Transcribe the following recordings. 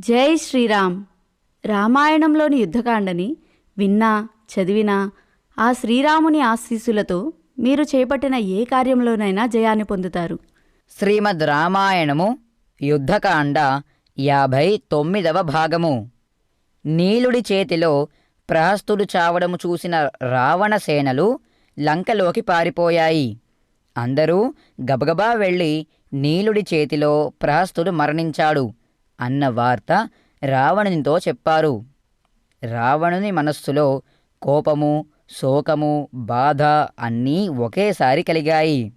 జై శ్రీరామ్. రామాయణంలోని యుద్ధకాండని విన్నా చదివినా ఆ శ్రీరాముని ఆశీస్సులతో మీరు చేపట్టిన ఏ కార్యంలోనైనా జయాన్ని పొందుతారు. శ్రీమద్ రామాయణము యుద్ధకాండ యాభై తొమ్మిదవ భాగము. నీలుడి చేతిలో ప్రహస్తుడు చావడము చూసిన రావణ సేనలు లంకలోకి పారిపోయాయి. అందరూ గబగబా వెళ్ళి నీలుడి చేతిలో ప్రహస్తుడు మరణించాడు. అన్న వార్త రావణునితో చెప్పారు. రావణుని మనస్సులో కోపము శోకము బాధ అన్నీ ఒకేసారి కలిగాయి.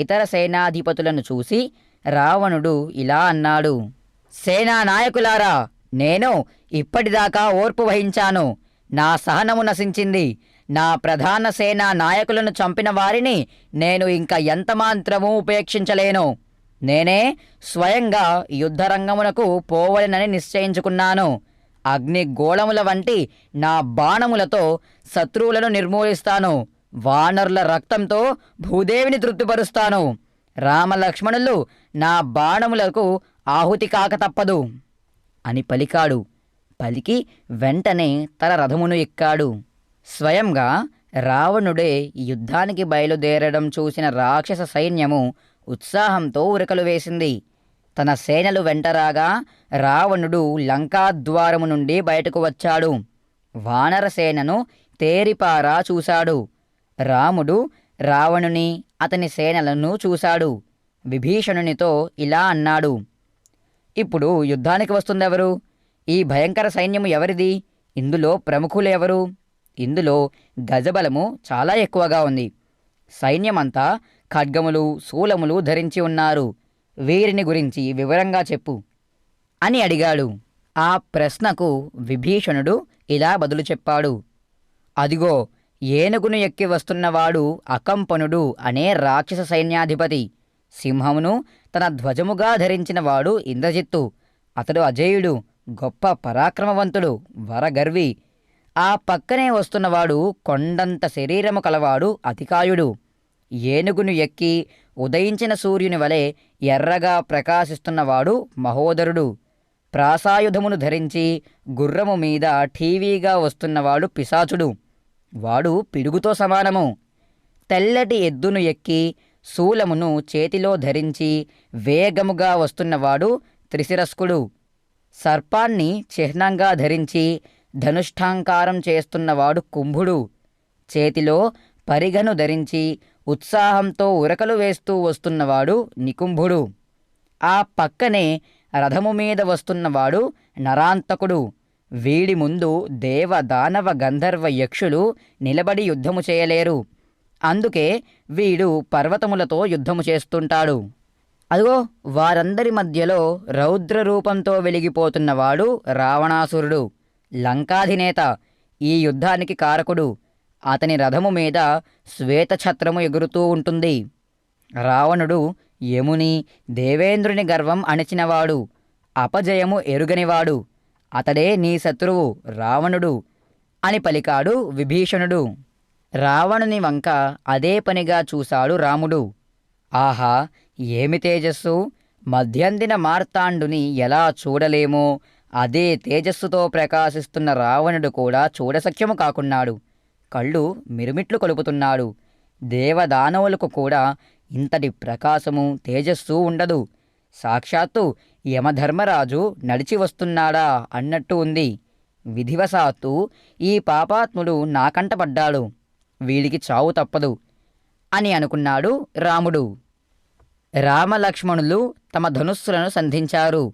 ఇతర సేనాధిపతులను చూసి రావణుడు ఇలా అన్నాడు సేనా నాయకులారా నేను ఇప్పటిదాకా ఓర్పు వహించాను. నా సహనము నశించింది. నా ప్రధాన సేనా నాయకులను చంపిన వారిని నేను ఇంకా ఎంతమాత్రమూ ఉపేక్షించలేను. నేనే స్వయంగా యుద్ధరంగమునకు పోవలనని నిశ్చయించుకున్నాను. అగ్ని గోళముల వంటి నా బాణములతో శత్రువులను నిర్మూలిస్తాను. వానరుల రక్తంతో భూదేవిని తృప్తిపరుస్తాను. రామలక్ష్మణులు నా బాణములకు ఆహుతి కాక తప్పదు. అని పలికాడు. పలికి వెంటనే తన రథమును ఎక్కాడు. స్వయంగా రావణుడే యుద్ధానికి బయలుదేరడం చూసిన రాక్షస సైన్యము ఉత్సాహంతో ఉరకలు వేసింది. తన సేనలు వెంటరాగా రావణుడు లంకాద్వారము నుండి బయటకు వచ్చాడు. వానరసేనను తేరిపారా చూశాడు. రాముడు రావణుని అతని సేనలను చూశాడు. విభీషణునితో ఇలా అన్నాడు. ఇప్పుడు యుద్ధానికి వస్తుందెవరు? ఈ భయంకర సైన్యము ఎవరిది? ఇందులో ప్రముఖులు ఎవరు ఇందులో గజబలము చాలా ఎక్కువగా ఉంది. సైన్యమంతా ఖడ్గములు శూలములు ధరించి ఉన్నారు. వీరిని గురించి వివరంగా చెప్పు. అని అడిగాడు. ఆ ప్రశ్నకు విభీషణుడు ఇలా బదులు చెప్పాడు. అదిగో ఏనుగును ఎక్కి వస్తున్నవాడు అకంపనుడు అనే రాక్షస సైన్యాధిపతి. సింహమును తన ధ్వజముగా ధరించినవాడు ఇంద్రజిత్తు. అతడు అజేయుడు గొప్ప పరాక్రమవంతుడు వరగర్వి. ఆ పక్కనే వస్తున్నవాడు కొండంత శరీరము కలవాడు అతికాయుడు. ఏనుగును ఎక్కి ఉదయించిన సూర్యుని వలె ఎర్రగా ప్రకాశిస్తున్నవాడు మహోదరుడు. ప్రాసాయుధమును ధరించి గుర్రము మీద ఠీవీగా వస్తున్నవాడు పిశాచుడు. వాడు పిడుగుతో సమానము. తెల్లటి ఎద్దును ఎక్కి శూలమును చేతిలో ధరించి వేగముగా వస్తున్నవాడు త్రిశిరస్కుడు. సర్పాన్ని చిహ్నంగా ధరించి ధనుష్ఠాంకారం చేస్తున్నవాడు కుంభుడు. చేతిలో పరిగను ధరించి ఉత్సాహంతో ఉరకలు వేస్తూ వస్తున్నవాడు నికుంభుడు. ఆ పక్కనే రథము మీద వస్తున్నవాడు నరాంతకుడు. వీడి ముందు దేవ దానవ గంధర్వ యక్షులు నిలబడి యుద్ధము చేయలేరు. అందుకే వీడు పర్వతములతో యుద్ధము చేస్తుంటాడు. అదిగో వారందరి మధ్యలో రౌద్ర రూపంతో వెలిగిపోతున్నవాడు రావణాసురుడు లంకాధినేత ఈ యుద్ధానికి కారకుడు. అతని రథము మీద శ్వేతఛత్రము ఎగురుతూ ఉంటుంది. రావణుడు యముని దేవేంద్రుని గర్వం అణిచినవాడు అపజయము ఎరుగనివాడు అతడే నీ శత్రువు రావణుడు అని పలికాడు విభీషణుడు. రావణుని వంక అదే పనిగా చూశాడు రాముడు. ఆహా ఏమి తేజస్సు? మధ్యందిన మార్తాండుని ఎలా చూడలేమో? అదే తేజస్సుతో ప్రకాశిస్తున్న రావణుడు కూడా చూడసఖ్యము కాకున్నాడు. కళ్ళు మిరుమిట్లు కలుపుతున్నాడు. దేవదానవులకు కూడా ఇంతటి ప్రకాశము తేజస్సు ఉండదు. సాక్షాత్తు యమధర్మరాజు నడిచి వస్తున్నాడా అన్నట్టు ఉంది. విధివశాత్తు ఈ పాపాత్ముడు నాకంటపడ్డాడు. వీడికి చావు తప్పదు అని అనుకున్నాడు రాముడు. రామలక్ష్మణులు తమ ధనుస్సులను సంధించారు.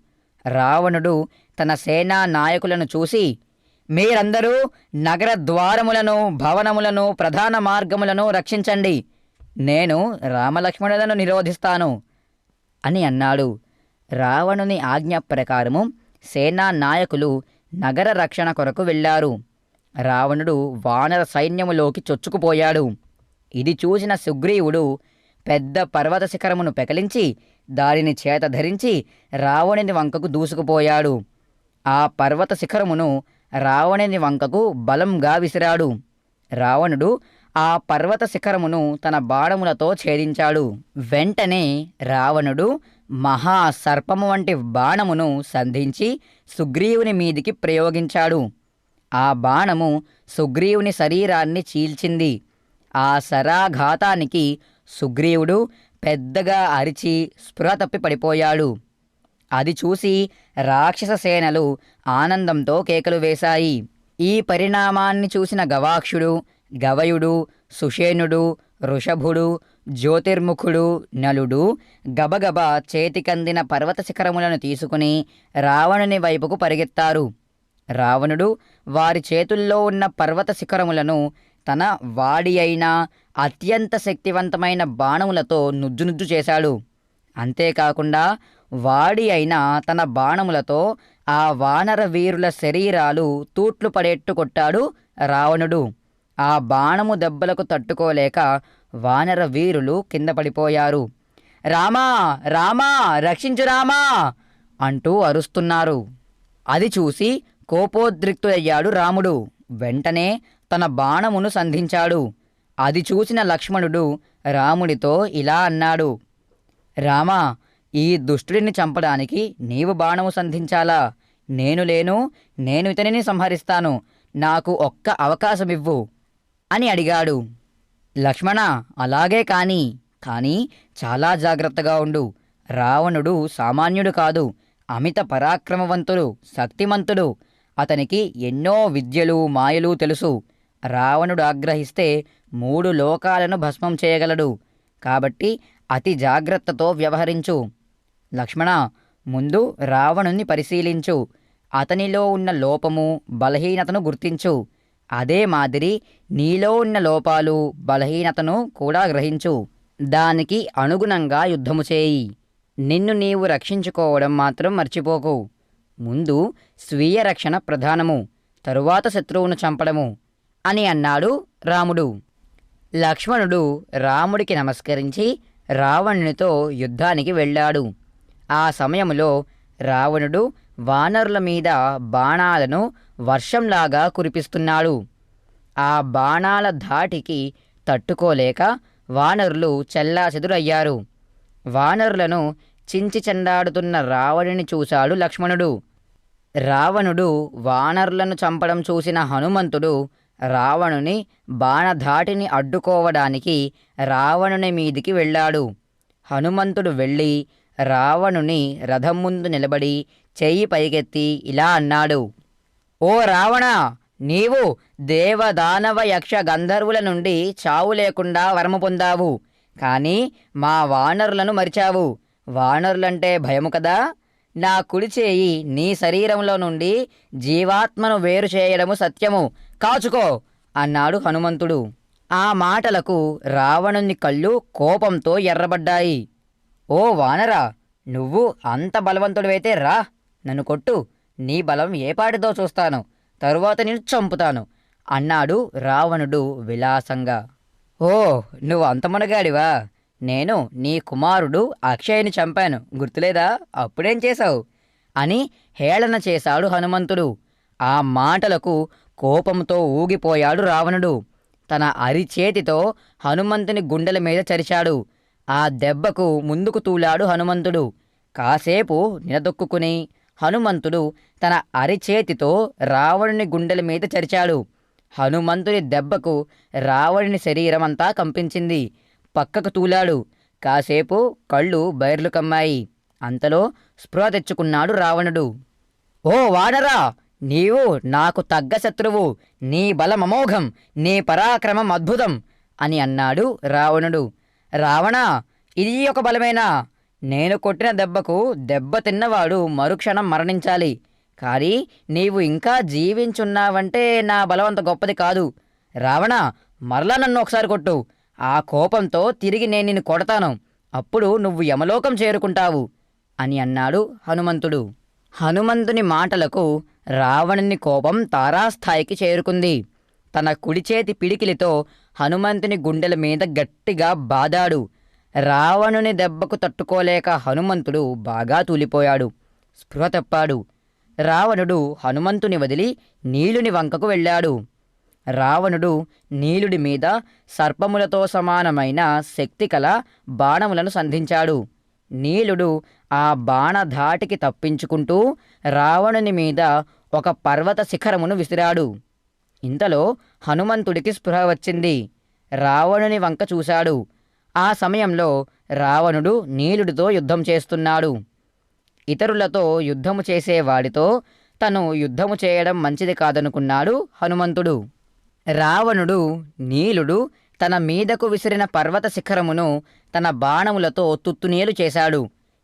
రావణుడు తన సేనా నాయకులను చూసి మీరందరూ నగర ద్వారములను భవనములను ప్రధాన మార్గములను రక్షించండి. నేను రామలక్ష్మణులను నిరోధిస్తాను అని అన్నాడు. రావణుని ఆజ్ఞ ప్రకారము సేనా నాయకులు నగర రక్షణ కొరకు వెళ్ళారు. రావణుడు వానర సైన్యములోకి చొచ్చుకుపోయాడు. ఇది చూసిన సుగ్రీవుడు పెద్ద పర్వత శిఖరమును పెకలించి దానిని చేత ధరించి రావణుని వంకకు దూసుకుపోయాడు. ఆ పర్వత శిఖరమును రావణుని వంకకు బలంగా విసిరాడు. రావణుడు ఆ పర్వత శిఖరమును తన బాణములతో ఛేదించాడు. వెంటనే రావణుడు మహా సర్పము వంటి బాణమును సంధించి సుగ్రీవుని మీదికి ప్రయోగించాడు. ఆ బాణము సుగ్రీవుని శరీరాన్ని చీల్చింది. ఆ శరాఘాతానికి సుగ్రీవుడు పెద్దగా అరిచి స్పృహ తప్పి పడిపోయాడు. అది చూసి రాక్షస సేనలు ఆనందంతో కేకలు వేశాయి. ఈ పరిణామాన్ని చూసిన గవాక్షుడు గవయుడు సుషేనుడు ఋషభుడు జ్యోతిర్ముఖుడు నలుడు గబగబ చేతికందిన పర్వత శిఖరములను తీసుకుని రావణుని వైపుకు పరిగెత్తారు. రావణుడు వారి చేతుల్లో ఉన్న పర్వత శిఖరములను తన వాడి అయిన అత్యంత శక్తివంతమైన బాణములతో నుజ్జునుజ్జు చేశాడు. అంతేకాకుండా వాడి అయిన తన బాణములతో ఆ వానర వీరుల శరీరాలు తూట్లు పడేట్టు కొట్టాడు రావణుడు. ఆ బాణము దెబ్బలకు తట్టుకోలేక వానర వీరులు కింద పడిపోయారు. రామా రామా రక్షించు రామా! అంటూ అరుస్తున్నారు. అది చూసి కోపోద్రిక్తుడయ్యాడు రాముడు. వెంటనే తన బాణమును సంధించాడు. అది చూసిన లక్ష్మణుడు రాముడితో ఇలా అన్నాడు. రామా ఈ దుష్టుడిని చంపడానికి నీవు బాణము సంధించాలా? నేను లేను నేను ఇతనిని సంహరిస్తాను నాకు ఒక్క అవకాశమివ్వు అని అడిగాడు. లక్ష్మణ అలాగే కాని కానీ చాలా జాగ్రత్తగా ఉండు. రావణుడు సామాన్యుడు కాదు అమిత పరాక్రమవంతుడు శక్తిమంతుడు. అతనికి ఎన్నో విద్యలు మాయలు తెలుసు. రావణుడు ఆగ్రహిస్తే మూడు లోకాలను భస్మం చేయగలడు. కాబట్టి అతి జాగ్రత్తతో వ్యవహరించు. లక్ష్మణ ముందు రావణుని పరిశీలించు. అతనిలో ఉన్న లోపము బలహీనతను గుర్తించు. అదే మాదిరి నీలో ఉన్న లోపాలు బలహీనతను కూడా గ్రహించు. దానికి అనుగుణంగా యుద్ధము చేయి. నిన్ను నీవు రక్షించుకోవడం మాత్రం మర్చిపోకు. ముందు స్వీయ రక్షణ ప్రధానము తరువాత శత్రువును చంపడము అని అన్నాడు రాముడు. లక్ష్మణుడు రాముడికి నమస్కరించి రావణునితో యుద్ధానికి వెళ్ళాడు. ఆ సమయంలో రావణుడు వానరుల మీద బాణాలను వర్షంలాగా కురిపిస్తున్నాడు. ఆ బాణాల ధాటికి తట్టుకోలేక వానరులు చెల్లాచెదురయ్యారు. వానరులను చించి చెండాడుతున్న రావణుని చూశాడు లక్ష్మణుడు. రావణుడు వానరులను చంపడం చూసిన హనుమంతుడు రావణుని బాణధాటిని అడ్డుకోవడానికి రావణుని మీదికి వెళ్ళాడు. హనుమంతుడు వెళ్ళి రావణుని రథం ముందు నిలబడి చెయ్యి పైకెత్తి ఇలా అన్నాడు ఓ రావణ నీవు దేవదానవ యక్ష గంధర్వుల నుండి చావు లేకుండా వరము పొందావు. కానీ మా వానరులను మరిచావు. వానరులంటే భయము కదా? నా కుడి చేయి నీ శరీరంలో నుండి జీవాత్మను వేరు చేయడము సత్యము. కాచుకో అన్నాడు హనుమంతుడు. ఆ మాటలకు రావణుని కళ్ళు కోపంతో ఎర్రబడ్డాయి. ఓ వానరా నువ్వు అంత బలవంతుడివైతే రా. నన్ను కొట్టు. నీ బలం ఏపాటిదో చూస్తాను. తరువాత నేను చంపుతాను. అన్నాడు రావణుడు విలాసంగా. ఓ నువ్వు అంతమనగాడివా నేను నీ కుమారుడు అక్షయ్ని చంపాను. గుర్తులేదా? అప్పుడేం చేశావు? అని హేళన చేశాడు హనుమంతుడు. ఆ మాటలకు కోపంతో ఊగిపోయాడు రావణుడు. తన అరిచేతితో హనుమంతుని గుండెల మీద చరిచాడు. ఆ దెబ్బకు ముందుకు తూలాడు హనుమంతుడు. కాసేపు నిలదొక్కుని హనుమంతుడు తన అరిచేతితో రావణుని గుండెల మీద చరిచాడు. హనుమంతుని దెబ్బకు రావణుని శరీరమంతా కంపించింది. పక్కకు తూలాడు. కాసేపు కళ్ళు బైర్లు కమ్మాయి. అంతలో స్పృహ తెచ్చుకున్నాడు రావణుడు. ఓ వానరా! నీవు నాకు తగ్గ శత్రువు. నీ బలమమోఘం. నీ పరాక్రమం అద్భుతం అని అన్నాడు రావణుడు. రావణ ఇది ఒక బలమేనా? నేను కొట్టిన దెబ్బకు దెబ్బ తిన్నవాడు మరుక్షణం మరణించాలి. కానీ నీవు ఇంకా జీవించున్నావంటే నా బలం అంత గొప్పది కాదు. రావణ మరలా నన్ను ఒకసారి కొట్టు. ఆ కోపంతో తిరిగి నేను నిన్ను కొడతాను. అప్పుడు నువ్వు యమలోకం చేరుకుంటావు అని అన్నాడు హనుమంతుడు. హనుమంతుని మాటలకు రావణుని కోపం తారాస్థాయికి చేరుకుంది. తన కుడి చేతి పిడికిలితో హనుమంతుని గుండెల మీద గట్టిగా బాదాడు. రావణుని దెబ్బకు తట్టుకోలేక హనుమంతుడు బాగా తూలిపోయాడు. స్పృహ తప్పాడు. రావణుడు హనుమంతుని వదిలి నీలుని వంకకు వెళ్ళాడు. రావణుడు నీలుడి మీద సర్పములతో సమానమైన శక్తి కల బాణములను సంధించాడు. నీలుడు ఆ బాణ ధాటికి తప్పించుకుంటూ రావణుని మీద ఒక పర్వత శిఖరమును విసిరాడు. ఇంతలో హనుమంతుడికి స్పృహ వచ్చింది. రావణుని వంక చూశాడు. ఆ సమయంలో రావణుడు నీలుడితో యుద్ధం చేస్తున్నాడు. ఇతరులతో యుద్ధము చేసేవాడితో తను యుద్ధము చేయడం మంచిది కాదనుకున్నాడు హనుమంతుడు. రావణుడు నీలుడు తన మీదకు విసిరిన పర్వత శిఖరమును తన బాణములతో తుత్తునీలు చేశాడు.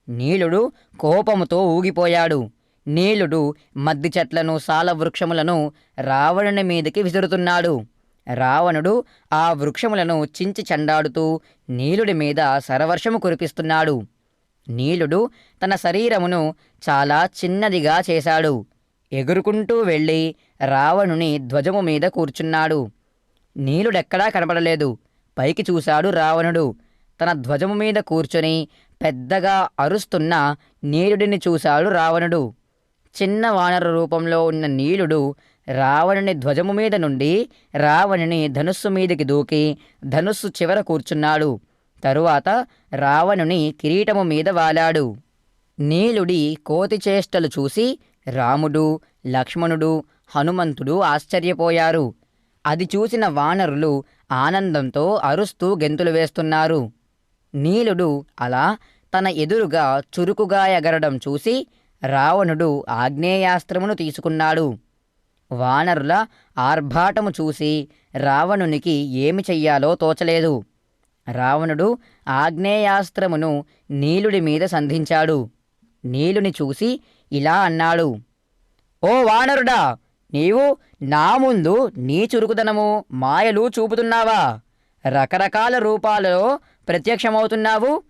నీలుడు కోపముతో ఊగిపోయాడు. నీలుడు మద్ది చెట్లను సాల వృక్షములను రావణుని మీదకి విసురుతున్నాడు. రావణుడు ఆ వృక్షములను చించి చండాడుతూ నీలుడి మీద సరవర్షము కురిపిస్తున్నాడు. నీలుడు తన శరీరమును చాలా చిన్నదిగా చేశాడు. ఎగురుకుంటూ వెళ్ళి రావణుని ధ్వజము మీద కూర్చున్నాడు. నీలుడెక్కడా కనబడలేదు పైకి చూశాడు రావణుడు. తన ధ్వజము మీద కూర్చొని పెద్దగా అరుస్తున్న నీలుడిని చూశాడు రావణుడు. చిన్న వానర రూపంలో ఉన్న నీలుడు రావణుని ధ్వజము మీద నుండి రావణుని ధనుస్సు మీదకి దూకి ధనుస్సు చివర కూర్చున్నాడు. తరువాత రావణుని కిరీటము మీద వాలాడు. నీలుడి కోతి చేష్టలు చూసి రాముడు లక్ష్మణుడు హనుమంతుడు ఆశ్చర్యపోయారు. అది చూసిన వానరులు ఆనందంతో అరుస్తూ గెంతులు వేస్తున్నారు. నీలుడు అలా తన ఎదురుగా చురుకుగా ఎగరడం చూసి రావణుడు ఆగ్నేయాస్త్రమును తీసుకున్నాడు. వానరుల ఆర్భాటము చూసి రావణునికి ఏమి చెయ్యాలో తోచలేదు. రావణుడు ఆగ్నేయాస్త్రమును నీలుడి మీద సంధించాడు. నీలుని చూసి ఇలా అన్నాడు ఓ వానరుడా నీవు నా ముందు నీ చురుకుదనము మాయలు చూపుతున్నావా? రకరకాల రూపాలలో ప్రత్యక్షమవుతున్నావు?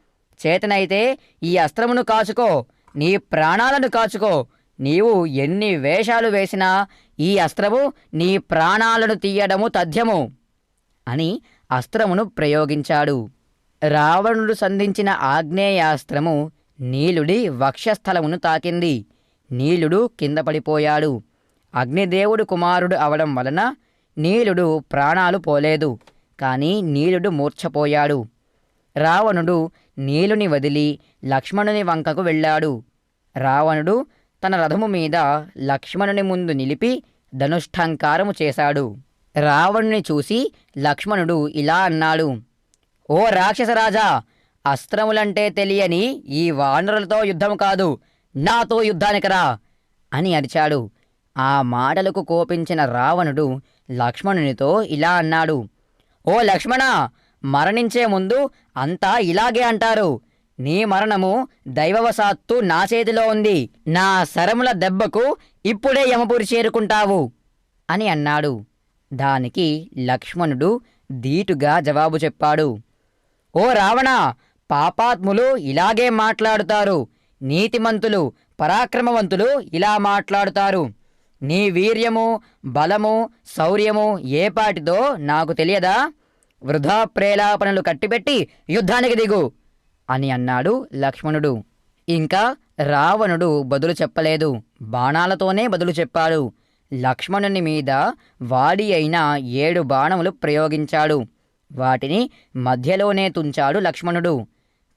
చేతనైతే ఈ అస్త్రమును కాచుకో. నీ ప్రాణాలను కాచుకో. నీవు ఎన్ని వేషాలు వేసినా ఈ అస్త్రము నీ ప్రాణాలను తీయడము తథ్యము అని అస్త్రమును ప్రయోగించాడు. రావణుడు సంధించిన ఆగ్నేయాస్త్రము నీలుడి వక్షస్థలమును తాకింది. నీలుడు కింద పడిపోయాడు. అగ్నిదేవుడు కుమారుడు అవడం వలన నీలుడు ప్రాణాలు పోలేదు. కానీ నీలుడు మూర్ఛపోయాడు. రావణుడు నీలుని వదిలి లక్ష్మణుని వంకకు వెళ్ళాడు. రావణుడు తన రథము మీద లక్ష్మణుని ముందు నిలిపి ధనుష్ఠంకారము చేశాడు. రావణుని చూసి లక్ష్మణుడు ఇలా అన్నాడు ఓ రాక్షసరాజా అస్త్రములంటే తెలియని ఈ వానరులతో యుద్ధం కాదు నాతో యుద్ధానికి రా అని అరిచాడు. ఆ మాటలకు కోపించిన రావణుడు లక్ష్మణునితో ఇలా అన్నాడు ఓ లక్ష్మణ మరణించే ముందు అంతా ఇలాగే అంటారు. నీ మరణము దైవవశాత్తు నా చేతిలో ఉంది. నా శరముల దెబ్బకు ఇప్పుడే యమపురి చేరుకుంటావు అని అన్నాడు. దానికి లక్ష్మణుడు ధీటుగా జవాబు చెప్పాడు. ఓ రావణ పాపాత్ములు ఇలాగే మాట్లాడుతారు. నీతిమంతులు పరాక్రమవంతులు ఇలా మాట్లాడుతారు. నీ వీర్యము బలము శౌర్యము ఏపాటిదో నాకు తెలియదా? వృధా ప్రేలాపనలు కట్టిపెట్టి యుద్ధానికి దిగు. అని అన్నాడు లక్ష్మణుడు. ఇంకా రావణుడు బదులు చెప్పలేదు. బాణాలతోనే బదులు చెప్పాడు. లక్ష్మణుని మీద వాడి అయిన ఏడు బాణములు ప్రయోగించాడు. వాటిని మధ్యలోనే తుంచాడు లక్ష్మణుడు.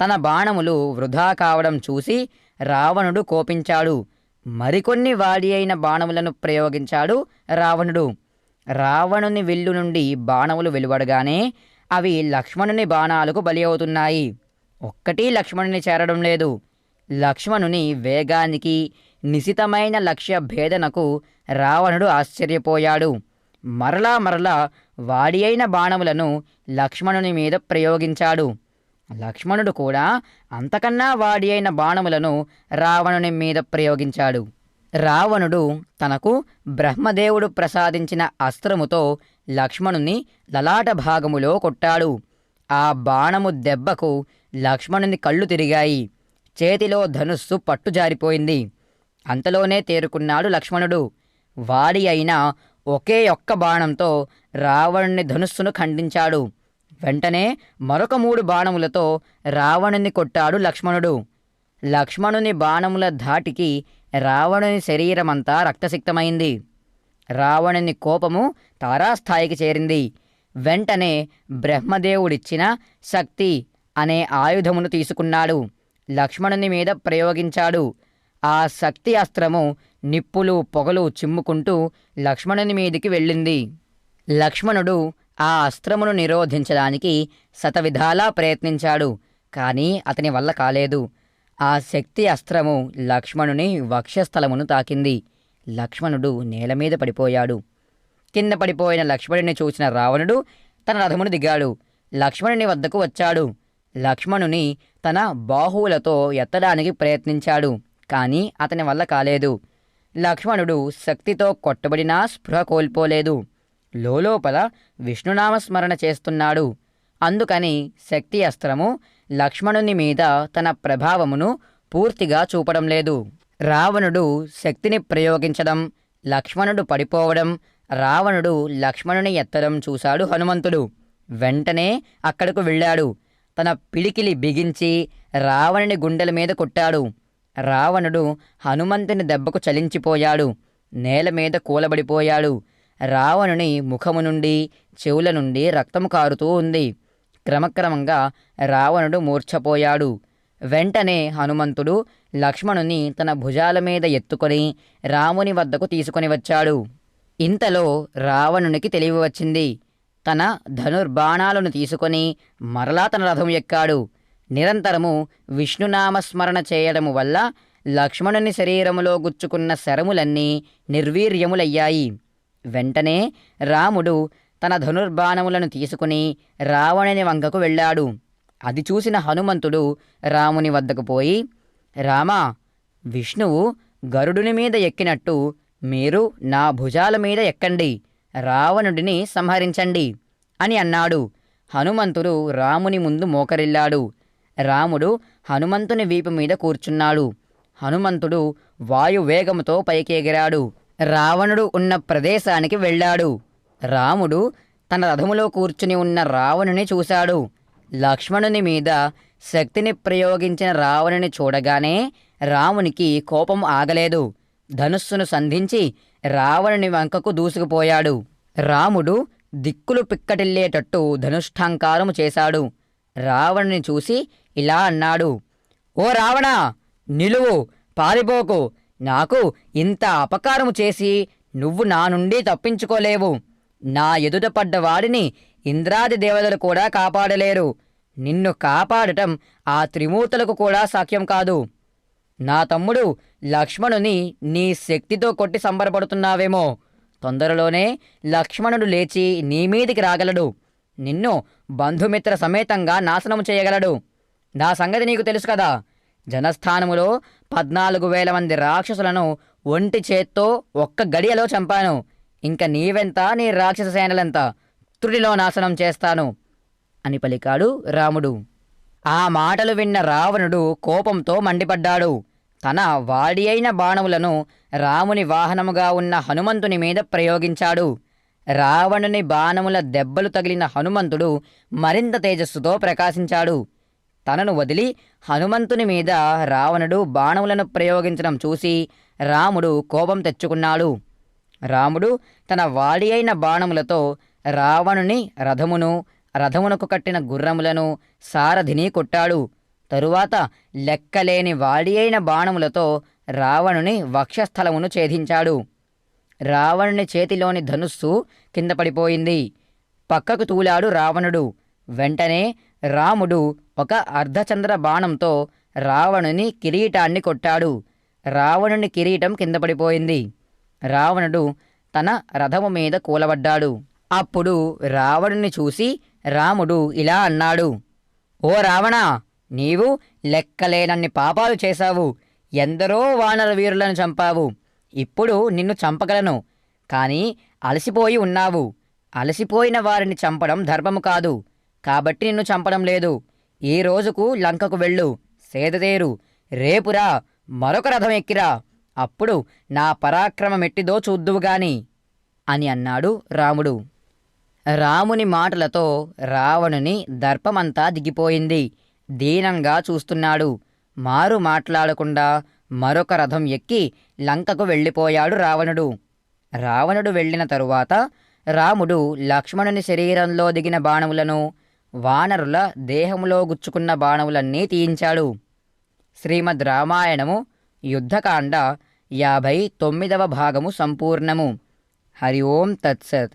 తన బాణములు వృధా కావడం చూసి రావణుడు కోపించాడు. మరికొన్ని వాడి అయిన బాణములను ప్రయోగించాడు రావణుడు. రావణుని విల్లు నుండి బాణములు వెలువడగానే అవి లక్ష్మణుని బాణాలకు బలి అవుతున్నాయి. ఒక్కటి లక్ష్మణుని చేరడం లేదు. లక్ష్మణుని వేగానికి నిశితమైన లక్ష్య భేదనకు రావణుడు ఆశ్చర్యపోయాడు. మరలా మరలా వాడి అయిన బాణములను లక్ష్మణుని మీద ప్రయోగించాడు. లక్ష్మణుడు కూడా అంతకన్నా వాడి అయిన బాణములను రావణుని మీద ప్రయోగించాడు. రావణుడు తనకు బ్రహ్మదేవుడు ప్రసాదించిన అస్త్రముతో లక్ష్మణుని లలాట భాగములో కొట్టాడు. ఆ బాణము దెబ్బకు లక్ష్మణుని కళ్ళు తిరిగాయి. చేతిలో ధనుస్సు పట్టుజారిపోయింది. అంతలోనే తేరుకున్నాడు లక్ష్మణుడు. వాడి అయిన ఒకే ఒక్క బాణంతో రావణుని ధనుస్సును ఖండించాడు. వెంటనే మరొక మూడు బాణములతో రావణుని కొట్టాడు లక్ష్మణుడు. లక్ష్మణుని బాణముల ధాటికి రావణుని శరీరమంతా రక్తసిక్తమైంది. రావణుని కోపము తారాస్థాయికి చేరింది. వెంటనే బ్రహ్మదేవుడిచ్చిన శక్తి అనే ఆయుధమును తీసుకున్నాడు. లక్ష్మణుని మీద ప్రయోగించాడు. ఆ శక్తి అస్త్రము నిప్పులు పొగలు చిమ్ముకుంటూ లక్ష్మణుని మీదికి వెళ్ళింది. లక్ష్మణుడు ఆ అస్త్రమును నిరోధించడానికి శతవిధాలా ప్రయత్నించాడు కానీ అతని వల్ల కాలేదు. ఆ శక్తి అస్త్రము లక్ష్మణుని వక్షస్థలమును తాకింది. లక్ష్మణుడు నేల మీద పడిపోయాడు. కింద పడిపోయిన లక్ష్మణుని చూసిన రావణుడు తన రథమును దిగాడు. లక్ష్మణుని వద్దకు వచ్చాడు. లక్ష్మణుని తన బాహువులతో ఎత్తడానికి ప్రయత్నించాడు కానీ అతని వల్ల కాలేదు. లక్ష్మణుడు శక్తితో కొట్టబడినా స్పృహ కోల్పోలేదు. లోలోపల విష్ణునామస్మరణ చేస్తున్నాడు. అందుకని శక్తి అస్త్రము లక్ష్మణుని మీద తన ప్రభావమును పూర్తిగా చూపడం లేదు. రావణుడు శక్తిని ప్రయోగించడం లక్ష్మణుడు పడిపోవడం రావణుడు లక్ష్మణుని ఎత్తడం చూశాడు హనుమంతుడు. వెంటనే అక్కడకు వెళ్ళాడు. తన పిడికిలి బిగించి రావణుని గుండెల మీద కొట్టాడు. రావణుడు హనుమంతుని దెబ్బకు చలించిపోయాడు. నేల మీద కూలబడిపోయాడు. రావణుని ముఖము నుండి చెవుల నుండి రక్తము కారుతూ ఉంది. క్రమక్రమంగా రావణుడు మూర్ఛపోయాడు. వెంటనే హనుమంతుడు లక్ష్మణుని తన భుజాల మీద ఎత్తుకొని రాముని వద్దకు తీసుకొని వచ్చాడు. ఇంతలో రావణునికి తెలివి వచ్చింది. తన ధనుర్బాణాలను తీసుకొని మరలా తన రథం ఎక్కాడు. నిరంతరము విష్ణునామస్మరణ చేయడము వల్ల లక్ష్మణుని శరీరములో గుచ్చుకున్న శరములన్నీ నిర్వీర్యములయ్యాయి. వెంటనే రాముడు తన ధనుర్బాణములను తీసుకుని రావణుని వంకకు వెళ్ళాడు. అది చూసిన హనుమంతుడు రాముని వద్దకు పోయి రామా విష్ణువు గరుడుని మీద ఎక్కినట్టు మీరు నా భుజాల మీద ఎక్కండి. రావణుడిని సంహరించండి అని అన్నాడు. హనుమంతుడు రాముని ముందు మోకరిల్లాడు. రాముడు హనుమంతుని వీపు మీద కూర్చున్నాడు. హనుమంతుడు వాయువేగముతో పైకెగిరాడు. రావణుడు ఉన్న ప్రదేశానికి వెళ్ళాడు. రాముడు తన రథములో కూర్చుని ఉన్న రావణుని చూశాడు. లక్ష్మణుని మీద శక్తిని ప్రయోగించిన రావణుని చూడగానే రామునికి కోపం ఆగలేదు. ధనుస్సును సంధించి రావణుని వంకకు దూసుకుపోయాడు. రాముడు దిక్కులు పిక్కటిల్లేటట్టు ధనుష్ఠాంకారము చేశాడు. రావణుని చూసి ఇలా అన్నాడు. ఓ రావణ నిలువు పారిపోకు. నాకు ఇంత అపకారము చేసి నువ్వు నా నుండి తప్పించుకోలేవు. నా ఎదుట పడ్డవాడిని ఇంద్రాది దేవతలు కూడా కాపాడలేరు. నిన్ను కాపాడటం ఆ త్రిమూర్తులకు కూడా సాఖ్యం కాదు. నా తమ్ముడు లక్ష్మణుని నీ శక్తితో కొట్టి సంబరపడుతున్నావేమో. తొందరలోనే లక్ష్మణుడు లేచి నీ మీదికి రాగలడు. నిన్ను బంధుమిత్ర సమేతంగా నాశనము చేయగలడు. నా సంగతి నీకు తెలుసు కదా. జనస్థానములో పద్నాలుగు వేల మంది రాక్షసులను ఒంటి చేత్తో ఒక్క గడియలో చంపాను. ఇంక నీవెంత నీ రాక్షస సేనలెంత? త్రుడిలో నాశనం చేస్తాను. అని పలికాడు రాముడు. ఆ మాటలు విన్న రావణుడు కోపంతో మండిపడ్డాడు. తన వాడి అయిన బాణములను రాముని వాహనముగా ఉన్న హనుమంతుని మీద ప్రయోగించాడు. రావణుని బాణముల దెబ్బలు తగిలిన హనుమంతుడు మరింత తేజస్సుతో ప్రకాశించాడు. తనను వదిలి హనుమంతుని మీద రావణుడు బాణములను ప్రయోగించడం చూసి రాముడు కోపం తెచ్చుకున్నాడు. రాముడు తన వాడి అయిన బాణములతో రావణుని రథమును రథమునకు కట్టిన గుర్రములను సారథిని కొట్టాడు. తరువాత లెక్కలేని వాడి అయిన బాణములతో రావణుని వక్షస్థలమును ఛేదించాడు. రావణుని చేతిలోని ధనుస్సు కింద పడిపోయింది. పక్కకు తూలాడు రావణుడు. వెంటనే రాముడు ఒక అర్ధచంద్ర బాణంతో రావణుని కిరీటాన్ని కొట్టాడు. రావణుని కిరీటం కింద పడిపోయింది. రావణుడు తన రథము మీద కూలబడ్డాడు. అప్పుడు రావణుని చూసి రాముడు ఇలా అన్నాడు. ఓ రావణ నీవు లెక్కలేనన్ని పాపాలు చేశావు. ఎందరో వానర వీరులను చంపావు. ఇప్పుడు నిన్ను చంపగలను. కానీ అలసిపోయి ఉన్నావు. అలసిపోయిన వారిని చంపడం ధర్మము కాదు. కాబట్టి నిన్ను చంపడం లేదు. ఈ రోజుకు లంకకు వెళ్ళు. సేదతేరు రేపురా మరొక రథం ఎక్కిరా. అప్పుడు నా పరాక్రమమెట్టిదో చూద్దువుగాని అని అన్నాడు రాముడు. రాముని మాటలతో రావణుని దర్పమంతా దిగిపోయింది. దీనంగా చూస్తున్నాడు. మారు మాట్లాడకుండా మరొక రథం ఎక్కి లంకకు వెళ్ళిపోయాడు రావణుడు. రావణుడు వెళ్ళిన తరువాత రాముడు లక్ష్మణుని శరీరంలో దిగిన బాణములను వానరుల దేహంలో గుచ్చుకున్న బాణములన్నీ తీయించాడు. శ్రీమద్ రామాయణము యుద్ధకాండ యాభై తొమ్మిదవ భాగము సంపూర్ణము. హరి ఓం తత్సత్.